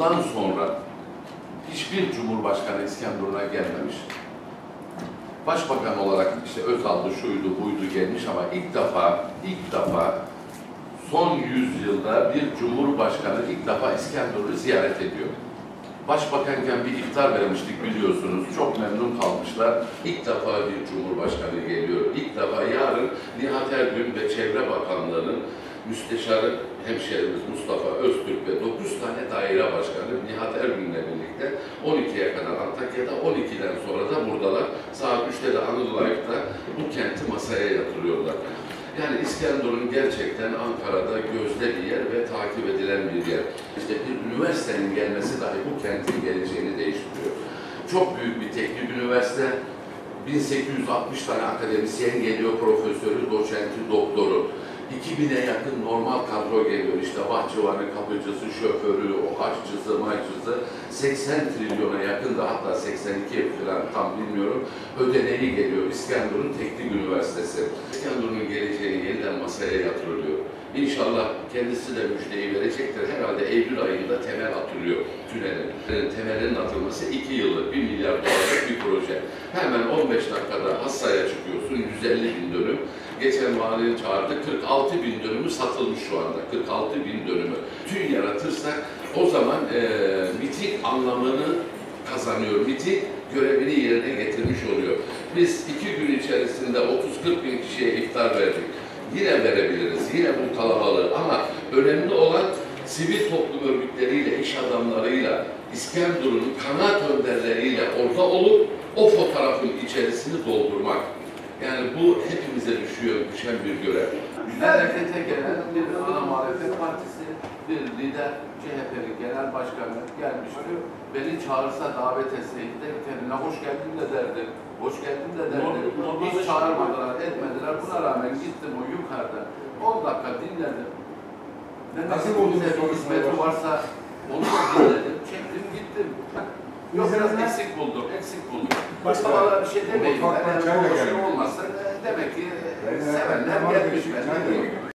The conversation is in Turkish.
ondan sonra hiçbir Cumhurbaşkanı İskenderun'a gelmemiş. Başbakan olarak işte Özal'dı, şuydu, buydu gelmiş ama ilk defa, ilk defa son yüzyılda bir Cumhurbaşkanı ilk defa İskenderun'u ziyaret ediyor. Başbakanken bir iftar vermiştik biliyorsunuz. Çok memnun kalmışlar. İlk defa bir Cumhurbaşkanı geliyor. İlk defa yarın Nihat Ergün ve Çevre Bakanlığı'nın müsteşarı hemşehrimiz Mustafa Öztürk ve 9 tane daire başkanı Nihat Ergün'le birlikte 12'ye kadar Antakya'da 12'den sonra da buradalar. Saat 3'te de Anadolu Ayık'ta bu kenti masaya yatırıyorlar. Yani İskenderun gerçekten Ankara'da gözde bir yer ve takip edilen bir yer. İşte bir üniversitenin gelmesi dahi bu kentin geleceğini değiştiriyor. Çok büyük bir teknik üniversite. 1860 tane akademisyen geliyor, profesörü, doçenti, doktoru. 2000'e yakın normal kadro geliyor. İşte bahçıvanı, kapıcısı, şoförü, o haççısı, mayçısı. 80 trilyona yakın da hatta 82 falan tam bilmiyorum. Ödeneği geliyor. İskenderun Teknik Üniversitesi. İskenderun'un geleceği yeniden masaya yatırılıyor. İnşallah kendisi de müjdeyi verecektir. Herhalde Eylül ayında temel atılıyor tünelin. Temelinin atılması 2 yıllık, 1 milyar dolarlık bir proje. Hemen 15 dakikada Hassa'ya çıkıyorsun, 150 bin dönüm. Geçen valiyi çağırdı, 46 bin dönümü satılmış şu anda, 46 bin dönümü. Tüm yaratırsak o zaman e, miting anlamını kazanıyor. Miting görevini yerine getirmiş oluyor. Biz iki gün içerisinde 30-40 bin kişiye iftar verdik. Yine verebiliriz, yine bu kalabalığı ama önemli olan sivil toplum örgütleriyle, iş adamlarıyla, İskenderun'un kanaat önderleriyle orada olup o fotoğrafın içerisini doldurmak. Yani bu hepimize düşüyor, düşen bir görev. Harekete gelen bir ana muhalefet partisi, bir lider, CHP'nin genel başkanı gelmişti. Beni çağırsa davet etseydi de kendine hoş geldin de derdi. Hoş geldin de derdi. Normalde- Hiç çağırmadılar, etmediler. Buna rağmen gittim o yukarıda. 10 dakika dinledim. Buldunuz bize bir hizmeti varsa onu da dinledim, çektim gittim. Yok biraz eksik buldum, eksik buldum. Başka- Başka bir şey demeyin. Yani olmazsa demek ki Ben- sevenler Ben- gelmiş.